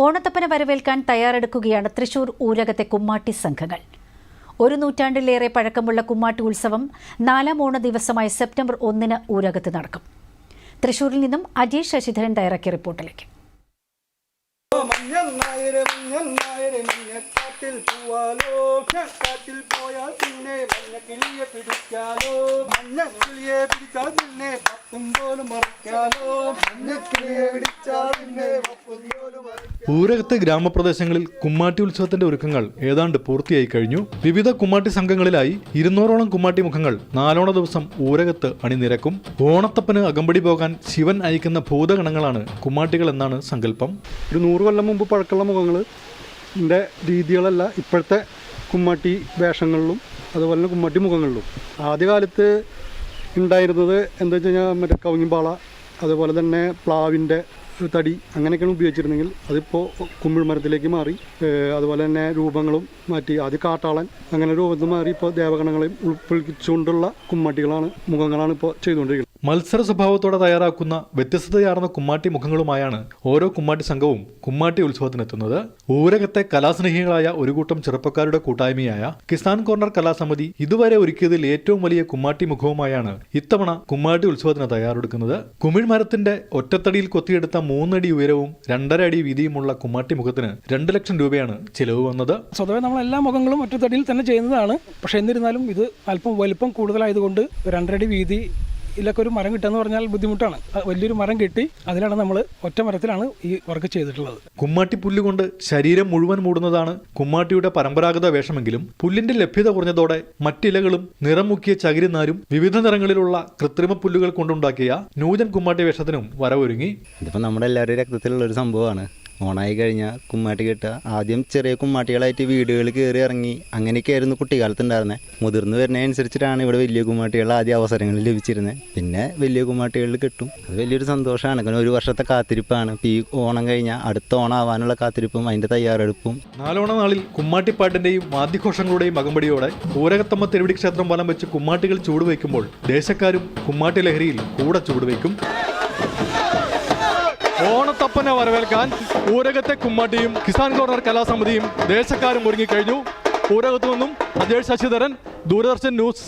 ഓണത്തപ്പന വരവേൽക്കാൻ തയ്യാറെടുക്കുകയാണ് തൃശൂർ ഊരകത്തെ കുമ്മാട്ടി സംഘങ്ങൾ. ഒരു നൂറ്റാണ്ടിലേറെ പഴക്കമുള്ള കുമ്മാട്ടി ഉത്സവം നാലാം ഓണ ദിവസമായ സെപ്റ്റംബർ ഒന്നിന് ഊരകത്ത് നടക്കും. തൃശൂരിൽ നിന്നും അജയ് ശശിധരൻ തയ്യാറാക്കിയ റിപ്പോർട്ടിലേക്ക്. പിടിച്ചാൽ പിന്നെ ഊരകത്തെ ഗ്രാമപ്രദേശങ്ങളിൽ കുമ്മാട്ടി ഉത്സവത്തിന്റെ ഒരുക്കങ്ങൾ ഏതാണ്ട് പൂർത്തിയായി കഴിഞ്ഞു. വിവിധ കുമ്മാട്ടി സംഘങ്ങളിലായി ഇരുന്നൂറോളം കുമ്മാട്ടി മുഖങ്ങൾ നാലോണ ദിവസം ഊരകത്ത് അണിനിരക്കും. ഓണത്തപ്പന് അകമ്പടി പോകാൻ ശിവൻ അയക്കുന്ന ഭൂതഗണങ്ങളാണ് കുമ്മാട്ടികൾ എന്നാണ് സങ്കല്പം. ഒരു നൂറ് കൊല്ലം മുമ്പ് പഴക്കമുള്ള മുഖങ്ങൾ രീതികളല്ല ഇപ്പോഴത്തെ കുമ്മാട്ടി വേഷങ്ങളിലും അതുപോലെ തന്നെ കുമ്മാട്ടി മുഖങ്ങളിലും. ആദ്യകാലത്ത് ഉണ്ടായിരുന്നത് എന്താ വെച്ച് കഴിഞ്ഞാൽ മറ്റേ കവുങ്ങിമ്പാള അതുപോലെ തന്നെ പ്ലാവിന്റെ തടി അങ്ങനെയൊക്കെയാണ് ഉപയോഗിച്ചിരുന്നെങ്കിൽ അതിപ്പോൾ കുമ്പിൾ മരത്തിലേക്ക് മാറി അതുപോലെ തന്നെ രൂപങ്ങളും മാറ്റി. ആദ്യം കാട്ടാളൻ അങ്ങനെ രൂപത്തിൽ മാറി ഇപ്പോൾ ദേവഗണങ്ങളെയും ഉൾപ്പെടുത്തിച്ചുകൊണ്ടുള്ള കുമ്മട്ടികളാണ് മുഖങ്ങളാണ് ഇപ്പോൾ ചെയ്തുകൊണ്ടിരിക്കുന്നത്. മത്സര സ്വഭാവത്തോടെ തയ്യാറാക്കുന്ന വ്യത്യസ്തതയാർന്ന കുമ്മാട്ടി മുഖങ്ങളുമായാണ് ഓരോ കുമ്മാട്ടി സംഘവും കുമ്മാട്ടി ഉത്സവത്തിനെത്തുന്നത്. ഊരകത്തെ കലാസ്നേഹികളായ ഒരു കൂട്ടം ചെറുപ്പക്കാരുടെ കൂട്ടായ്മയായ കിസാൻ കോർണർ കലാസമിതി ഇതുവരെ ഒരുക്കിയതിൽ ഏറ്റവും വലിയ കുമ്മാട്ടി മുഖവുമായാണ് ഇത്തവണ കുമ്മാട്ടി ഉത്സവത്തിന് തയ്യാറെടുക്കുന്നത്. കുമിഴ് മരത്തിന്റെ ഒറ്റത്തടിയിൽ കൊത്തിയെടുത്ത മൂന്നടി ഉയരവും രണ്ടര അടി വീതിയുമുള്ള കുമ്മാട്ടി മുഖത്തിന് രണ്ട് ലക്ഷം രൂപയാണ് ചിലവ് വന്നത്. സ്വതവേ നമ്മൾ എല്ലാ മുഖങ്ങളും ഒറ്റത്തടിയിൽ തന്നെ ചെയ്യുന്നതാണ്. പക്ഷേ എന്നിരുന്നാലും ഇത് അല്പം വലിപ്പം കൂടുതലായതുകൊണ്ട് രണ്ടരടി വീതി ഇതിലൊക്കെ ഒരു മരം കിട്ടുക എന്ന് പറഞ്ഞാൽ ബുദ്ധിമുട്ടാണ്. വലിയൊരു മരം കിട്ടി അതിലാണ് നമ്മൾ ഒറ്റ മരത്തിലാണ് ഈ വർക്ക് ചെയ്തിട്ടുള്ളത്. കുമ്മാട്ടി പുല്ലുകൊണ്ട് ശരീരം മുഴുവൻ മൂടുന്നതാണ് കുമ്മാട്ടിയുടെ പരമ്പരാഗത വേഷമെങ്കിലും പുല്ലിന്റെ ലഭ്യത കുറഞ്ഞതോടെ മറ്റിലകളും നിറം മുക്കിയ ചകിരിനാരും വിവിധ നിറങ്ങളിലുള്ള കൃത്രിമ പുല്ലുകൾ കൊണ്ടുണ്ടാക്കിയ നൂതൻ കുമ്മാട്ടി വേഷത്തിനും വരവൊരുങ്ങി. ഇതിപ്പോൾ നമ്മുടെ എല്ലാവരുടെ രക്തത്തിലുള്ള ഒരു സംഭവമാണ്. ഓണായി കഴിഞ്ഞാൽ കുമ്മാട്ടി കിട്ടുക. ആദ്യം ചെറിയ കുമ്മാട്ടികളായിട്ട് വീടുകളിൽ കയറി ഇറങ്ങി അങ്ങനെയൊക്കെയായിരുന്നു കുട്ടിക്കാലത്ത് ഉണ്ടായിരുന്നത് മുതിർന്നു വരുന്നതനുസരിച്ചിട്ടാണ് ഇവിടെ വലിയ കുമ്മാട്ടികൾ ആദ്യ അവസരങ്ങൾ ലഭിച്ചിരുന്നത് പിന്നെ വലിയ കുമ്മാട്ടികളിൽ കിട്ടും. അത് വലിയൊരു സന്തോഷമാണ്. കാരണം ഒരു വർഷത്തെ കാത്തിരിപ്പാണ്. ഈ ഓണം കഴിഞ്ഞാൽ അടുത്ത ഓണം ആവാനുള്ള കാത്തിരിപ്പും അതിന്റെ തയ്യാറെടുപ്പും. നാലോണ നാളിൽ കുമ്മാട്ടിപ്പാട്ടിന്റെയും വാദ്യഘോഷങ്ങളുടെയും അകമ്പടിയോടെ ഊരകത്തമ്മ തിരുവിടി ക്ഷേത്രം വലം വെച്ച് കുമ്മാട്ടികൾ ചൂടുവയ്ക്കുമ്പോൾ ദേശക്കാരും കുമ്മാട്ടി ലഹരിയിൽ കൂടെ ചൂടുവയ്ക്കും. ഓണത്തപ്പനെ വരവേൽക്കാൻ ഊരകത്തെ കുമ്മാട്ടിയും കിസാൻ കോർണർ കലാസമിതിയും ദേശക്കാരും ഒരുങ്ങിക്കഴിഞ്ഞു ഊരകത്തു നിന്നും അജയ് ശശിധരൻ ദൂരദർശൻ ന്യൂസ്.